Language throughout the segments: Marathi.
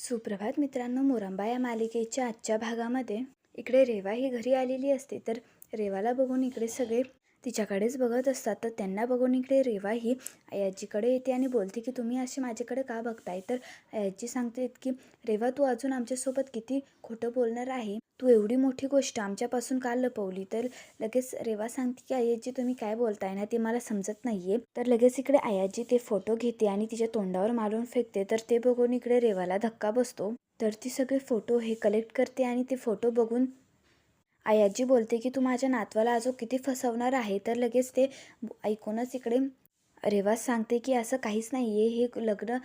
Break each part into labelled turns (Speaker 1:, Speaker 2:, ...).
Speaker 1: सुप्रभात मित्रांनो मोरांबा या मालिकेच्या आजच्या भागामध्ये इकडे रेवा ही घरी आलेली असते. तर रेवाला बघून इकडे सगळे तिच्याकडेच बघत असतात. तर त्यांना बघून इकडे रेवा ही आयाजीकडे येते आणि बोलते की तुम्ही असे माझ्याकडे का बघताय? तर आयाजी सांगते की रेवा तू अजून आमच्यासोबत किती खोटं बोलणार आहे? तू एवढी मोठी गोष्ट आमच्यापासून का लपवली? तर लगेच रेवा सांगते की आयाजी तुम्ही काय बोलताय ना ते मला समजत नाहीये. तर लगेच इकडे आयाजी ते फोटो घेते आणि तिच्या तोंडावर मारून फेकते. तर ते बघून इकडे रेवाला धक्का बसतो. तर ती सगळे फोटो हे कलेक्ट करते आणि ते फोटो बघून आयाजी बोलते की तू माझ्या नातवाला अजून किती फसवणार आहे? तर लगेच ते ऐकूनच इकडे रेवाज सांगते की असं काहीच नाही आहे हे लग्न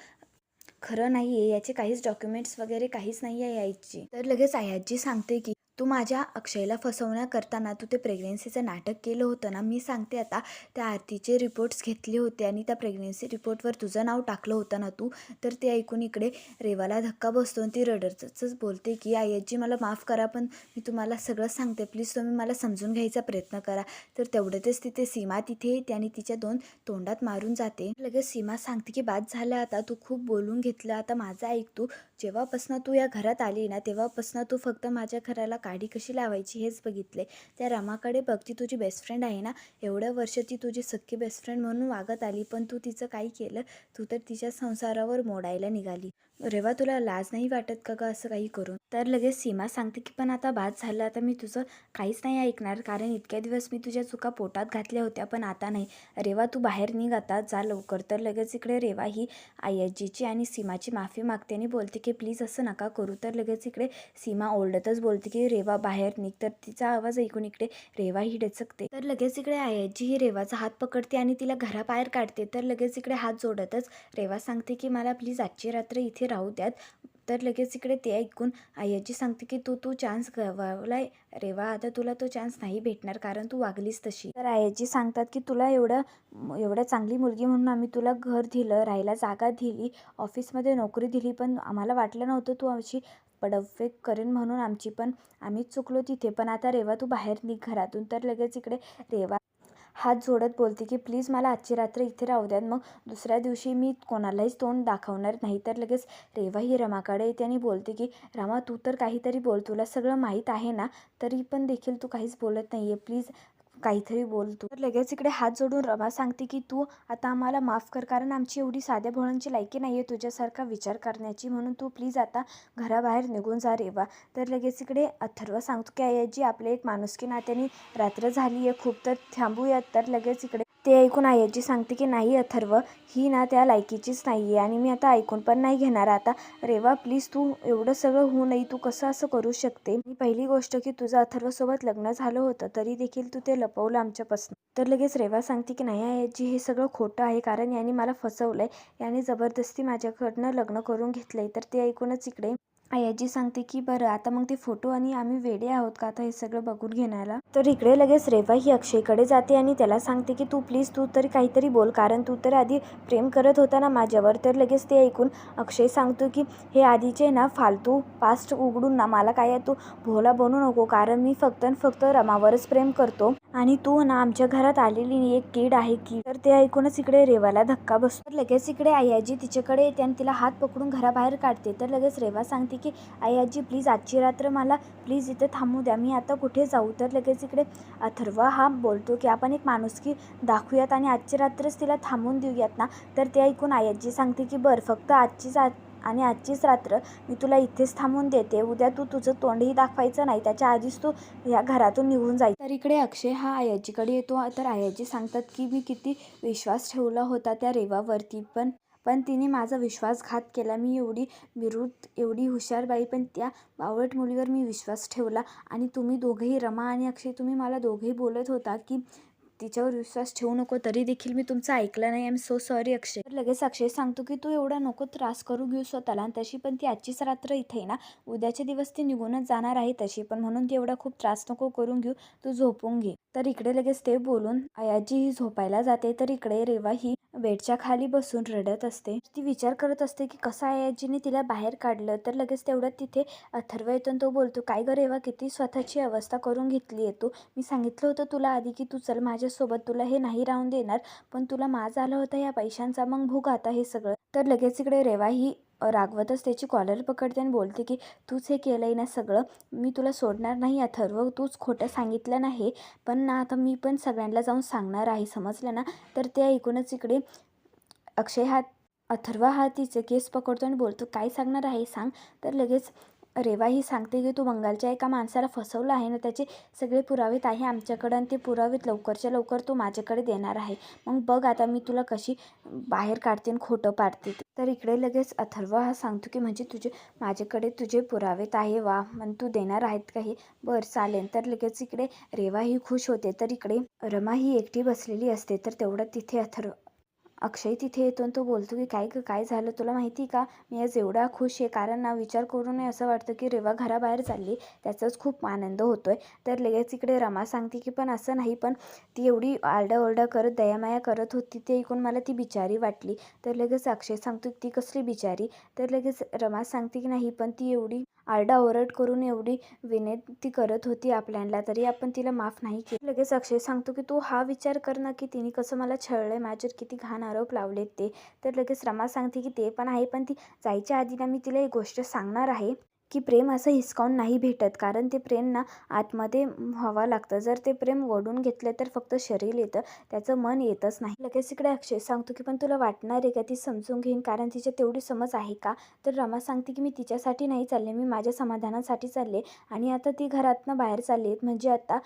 Speaker 1: खरं नाही आहे याचे काहीच डॉक्युमेंट्स वगैरे काहीच नाही आहे यायची. तर लगेच आयाजी सांगते की तू माझ्या अक्षयला फसवण्याकरताना तू ते प्रेग्नेन्सीचं नाटक केलं होतं ना मी सांगते आता. त्या आरतीचे रिपोर्ट्स घेतले होते आणि त्या प्रेग्नेन्सी रिपोर्टवर तुझं नाव टाकलं होतं ना तू. तर ते ऐकून इकडे रेवाला धक्का बसतो आणि ती रडरचंच बोलते की आयाजी मला माफ करा पण मी तुम्हाला सगळं सांगते. प्लीज तुम्ही मला समजून घ्यायचा प्रयत्न करा. तर तेवढ्यातच तिथे सीमा तिथे येते आणि तिच्या दोन तोंडात मारून जाते. लगेच सीमा सांगते की बाद झालं आता. तू खूप बोलून घेतलं. आता माझं ऐक तू. जेव्हापासनं तू या घरात आली ना तेव्हापासनं तू फक्त माझ्या घराला काडी कशी लावायची हेच बघितले. त्या रामाकडे बघ ती तुझी बेस्ट फ्रेंड आहे ना? एवढ्या वर्ष ती तुझी सख्खी बेस्ट फ्रेंड म्हणून वागत आली पण तू तिचं काही केलं तू तर तिच्या संसारावर मोडायला निघाली. रेवा तुला लाज नाही वाटत का ग असं काही करून? तर लगेच सीमा सांगते की पण आता बाद झालं. आता मी तुझं काहीच नाही ऐकणार. कारण इतक्या दिवस मी तुझ्या चुका पोटात घातल्या होत्या पण आता नाही. रेवा तू बाहेर निघ आता. जा लवकर. तर लगेच इकडे रेवा ही आयजीची आणि सीमाची माफी मागते आणि बोलते की प्लीज असं नका करू. तर लगेच इकडे सीमा ओरडतच बोलते की रेवा बाहेर निघ. तर तिचा आवाज ऐकून इकडे रेवा ही डचकते. तर लगेच इकडे आयजी ही रेवाचा हात पकडते आणि तिला घराबाहेर काढते. तर लगेच इकडे हात जोडतच रेवा सांगते की मला प्लीज आजची रात्र इथे राहू द्यात. तर लगेच इकडे ते ऐकून आयाजी सांगते की तू तू चान्स गवावलाय. रेवा आता तुला तो चान्स नाही भेटणार कारण तू वागलीस तशी. तर आयाजी सांगतात की तुला एवढं एवढं चांगली मुलगी म्हणून आम्ही तुला घर दिलं राहायला जागा दिली ऑफिसमध्ये नोकरी दिली पण आम्हाला वाटलं नव्हतं तू अशी पडफेक करेन म्हणून आमची. पण आम्हीच चुकलो तिथे. पण आता रेवा तू बाहेर निघ घरातून. तर लगेच इकडे रेवा हात जोडत बोलते की प्लीज मला आजची रात्र इथे राहू द्यात. मग दुसऱ्या दिवशी मी कोणालाहीच तोंड दाखवणार नाही. तर लगेच रेवा ही रमाकडे येते आणि बोलते की रमा तू तर काहीतरी बोल. तुला सगळं माहीत आहे ना? तरी पण देखील तू काहीच बोलत नाही आहे प्लीज काहीतरी बोल तू तर लगेच इकडे हात जोडून रमा सांगते की तू आता आम्हाला माफ कर कारण आमची एवढी साध्या भोळांची लायकी नाही आहे तुझ्यासारखा विचार करण्याची. म्हणून तू प्लीज आता घराबाहेर निघून जा रेवा. तर लगेच इकडे अथर्व सांगतो की आयाजी आपले एक माणुसकी नात्याने रात्र झाली आहे खूप तर थांबूयात. तर लगेच इकडे ते ऐकून आयाजी सांगते की नाही अथर्व ही ना त्या लायकीचीच नाही आहे आणि मी आता ऐकून पण नाही घेणार. आता रेवा प्लीज तू एवढं सगळं होऊ नये. तू कसं असं करू शकते? मी पहिली गोष्ट की तुझं अथर्वसोबत लग्न झालं होतं तरी देखील तू ते लपवलं आमच्यापासून. तर लगेच रेवा सांगते की नाही आयाजी हे सगळं खोटं आहे कारण याने मला फसवलं आहे याने जबरदस्ती माझ्याकडनं लग्न करून घेतलंय. तर ते ऐकूनच इकडे आयाजी सांगते की बरं आता मग ते फोटो आणि आम्ही वेडे आहोत का? आता हे सगळं बघून घेण्याला. तर इकडे लगेच रेवा ही अक्षयकडे जाते आणि त्याला सांगते की तू प्लीज तू तरी काहीतरी बोल कारण तू तर आधी प्रेम करत होता ना माझ्यावर. तर लगेच ते ऐकून अक्षय सांगतो की हे आधीचे ना फालतू पास्ट उघडून ना मला काय तू भोला बनू नको कारण मी फक्त आणि फक्त रमावरच प्रेम करतो. आणि तू ना आमच्या घरात आलेली एक कीड आहे की. तर ते ऐकूनच इकडे रेवाला धक्का बसतो. तर लगेच इकडे आयाजी तिच्याकडे येते आणि तिला हात पकडून घराबाहेर काढते. तर लगेच रेवा सांगते की आयाजी प्लीज आजची रात्र मला प्लीज इथे थांबू द्या. मी आता कुठे जाऊ? तर लगेच इकडे अथर्व हा बोलतो की आपण एक माणुसकी दाखवूयात आणि आजची रात्रच तिला थांबून देऊयात ना. तर ते ऐकून आयाजी सांगते की बरं फक्त आजचीच आज आणि आजचीच रात्र मी तुला इथेच थांबून देते. उद्या तू तुझं तोंडही दाखवायचं नाही. त्याच्या आधीच तू या घरातून निघून जाईल तर इकडे अक्षय हा आयाजीकडे येतो. तर आयाजी सांगतात की मी किती विश्वास ठेवला होता त्या रेवावरती पण पण तिने माझा विश्वासघात केला. मी एवढी विरुद्ध एवढी हुशार बाई पण त्या बावळट मुलीवर मी विश्वास ठेवला. आणि तुम्ही दोघेही रमा आणि अक्षय तुम्ही मला दोघेही बोलत होता की तिच्यावर विश्वास ठेवू नको तरी देखील मी तुमचं ऐकलं नाही. I am so sorry Akshay. तर लगेच अक्षय सांगतो की तू एवढा नको त्रास करू घेऊ स्वतःला. आणि तशी पण ती आजचीच रात्र इथे आहे ना. उद्याचे दिवस ती निघूनच जाणार आहे तशी. पण म्हणून ती एवढा खूप त्रास नको करून घेऊ. तू झोपून घे. तर इकडे लगेच ते बोलून अयाजी ही झोपायला जाते. तर इकडे रेवा ही बेडच्या खाली बसून रडत असते. ती विचार करत असते की कसा आहे आजीने तिला बाहेर काढलं तर लगेच तेवढ्यात तिथे अथर्व येतो आणि तो बोलतो काय गं रेवा किती स्वतःची अवस्था करून घेतली आहे तू. मी सांगितलं होतं तुला आधी की तू चल माझ्यासोबत तुला हे नाही राहून देणार पण तुला माज आला होता या पैशांचा मग भोग आता हे सगळं. तर लगेच इकडे रेवा ही रागवतच त्याची कॉलर पकडते आणि बोलते की तूच हे केलं आहे ना सगळं मी तुला सोडणार नाही अथर्व तूच खोटं सांगितलं नाही पण ना आता मी पण सगळ्यांना जाऊन सांगणार आहे समजलं ना? तर ते ऐकूनच इकडे अक्षय हा अथर्व हा तिचे केस पकडतो आणि बोलतो काय सांगणार आहे सांग? तर लगेच रेवा ही सांगते की तू बंगालच्या एका माणसाला फसवलं आहे ना त्याचे सगळे पुरावेत आहे आमच्याकडं आणि ते पुरावेत लवकरच्या लवकर तू माझ्याकडे देणार आहे. मग बघ आता मी तुला कशी बाहेर काढते आणि खोटं पाडते. तर इकडे लगेच अथर्व हा सांगतो की म्हणजे तुझे माझ्याकडे तुझे पुरावेत आहे वा मग तू देणार आहेत का हे? बरं चालेल. तर लगेच इकडे रेवा ही खुश होते. तर इकडे रमा ही एकटी बसलेली असते. तर तेवढं तिथे अथर्व अक्षय तिथे येतो आणि तो बोलतो की काय काय झालं? तुला माहिती का? मी आज एवढा खुश आहे. कारण ना विचार करूनही असं वाटतं की रेवा घराबाहेर चालली. त्याचाच खूप आनंद होतो आहे तर लगेच इकडे रमा सांगते की पण असं नाही पण ती एवढी आरडाओरडा करत दयामाया करत होती ते ऐकून मला ती बिचारी वाटली. तर लगेच अक्षय सांगतो ती कसली बिचारी? तर लगेच रमा सांगते की नाही पण ती एवढी आरडाओरड करून एवढी विनंती करत होती आपल्याला तरी आपण तिला माफ नाही केली. लगेच अक्षय सांगतो की तू हा विचार कर ना की तिने कसं मला छळलंय माझ्यावर किती घाण आरोप लावलेत ते. तर लगेच रमा सांगते की ते पण आहे पण ती जायच्या आधी ना मी तिला एक गोष्ट सांगणार आहे. की प्रेम असं हिसकावून नाही भेटत. कारण ते प्रेम ना आतमध्ये व्हावं लागतं. जर ते प्रेम ओढून घेतले तर फक्त शरीर येतं. त्याचं मन येतच नाही. लगेच इकडे अक्षय सांगतो की पण तुला वाटणार आहे का? ती समजून घेईन. कारण तिच्या तेवढी समज आहे का? तर रमा सांगते की मी तिच्यासाठी नाही चालले. मी माझ्या समाधानासाठी चालले. आणि आता ती घरातनं बाहेर चालली आहेत. म्हणजे आता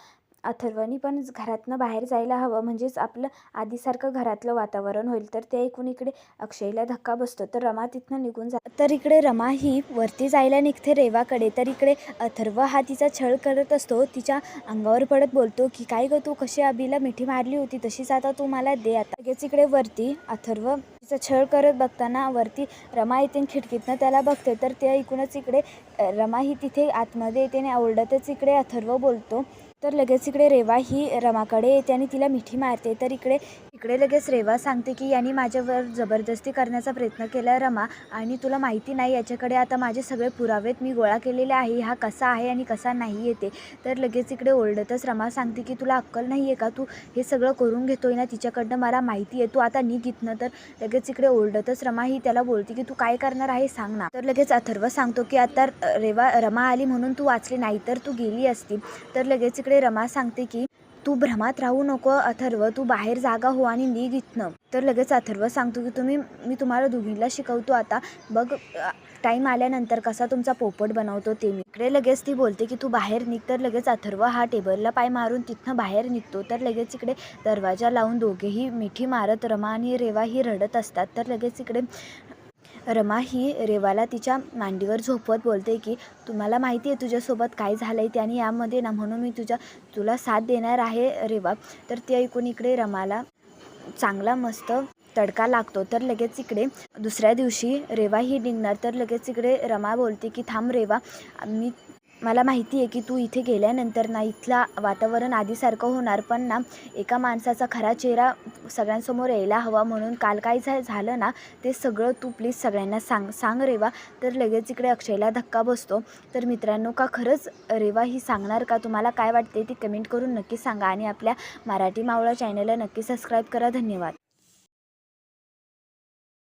Speaker 1: अथर्वनी पण घरातनं बाहेर जायला हवं. म्हणजेच आपलं आधीसारखं घरातलं वातावरण होईल. तर ते ऐकून इकडे अक्षयला धक्का बसतो. तर रमा तिथनं निघून जा. तर इकडे रमा ही वरती जायला निघते रेवाकडे. तर इकडे अथर्व हा तिचा छळ करत असतो. तिच्या अंगावर पडत बोलतो की काय गं तू कशी अभिला मिठी मारली होती? तशीच आता तू मला दे. आता लगेच इकडे वरती अथर्व छळ करत बघताना वरती रमा येते आणि खिडकीतनं त्याला बघते. तर ते इकूनच इकडे रमा ही तिथे आतमध्ये येते आणि ओरडतच इकडे अथर्व बोलतो. तर लगेच इकडे रेवा ही रमाकडे येते आणि तिला मिठी मारते. तर इकडे इकडे लगेच रेवा सांगते की यांनी माझ्यावर जबरदस्ती करण्याचा प्रयत्न केला रमा. आणि तुला माहिती नाही याच्याकडे आता माझे सगळे पुरावेत मी गोळा केलेले आहे हा कसा आहे आणि कसा नाही येते. तर लगेच इकडे ओरडतच रमा सांगते की तुला अक्कल नाही आहे का? तू हे सगळं करून घेतोय ना तिच्याकडनं मला माहिती आहे. तू आता निघ इथनं. तर लगेच इकडे ओरडतच रमा ही त्याला बोलते की तू काय करणार आहे सांग ना. तर लगेच अथर्व सांगतो की आता रेवा रमा आली म्हणून तू वाचली नाही तर तू गेली असती. तर लगेच इकडे रमा सांगते की तू भ्रमात राहू नको अथर्व. तू बाहेर जागा हो आणि निघ इथनं. तर लगेच अथर्व सांगतो की तुम्ही मी तुम्हाला दोघींना शिकवतो आता. बघ टाईम आल्यानंतर कसा तुमचा पोपट बनवतो ते मी. इकडे लगेच ती बोलते की तू बाहेर निघ. तर लगेच अथर्व हा टेबलला पाय मारून तिथनं बाहेर निघतो. तर लगेच इकडे दरवाजा लावून दोघेही मिठी मारत रमा आणि रेवा ही रडत असतात. तर लगेच इकडे रमा ही रेवाला तिच्या मांडीवर झोपवत बोलते की तुम्हाला माहिती आहे तुझ्यासोबत काय झालं आहे ते आणि यामध्ये ना म्हणून मी तुझ्या तुला साथ देणार आहे रेवा. तर ते ऐकून इकडे रमाला चांगला मस्त तडका लागतो. तर लगेच इकडे दुसऱ्या दिवशी रेवा ही निघणार. तर लगेच इकडे रमा बोलते की थांब रेवा मी मला माहिती आहे की तू इथे गेल्यानंतर ना इथला वातावरण आधीसारखं होणार पण ना एका माणसाचा खरा चेहरा सगळ्यांसमोर यायला हवा म्हणून काल काय झा झालं ना ते सगळं तू प्लीज सगळ्यांना सांग सांग रेवा. तर लगेच इकडे अक्षयला धक्का बसतो. तर मित्रांनो का खरंच रेवा ही सांगणार का? तुम्हाला काय वाटते ती कमेंट करून नक्की सांगा आणि आपल्या मराठी मावळा चॅनलला नक्की सबस्क्राईब करा. धन्यवाद.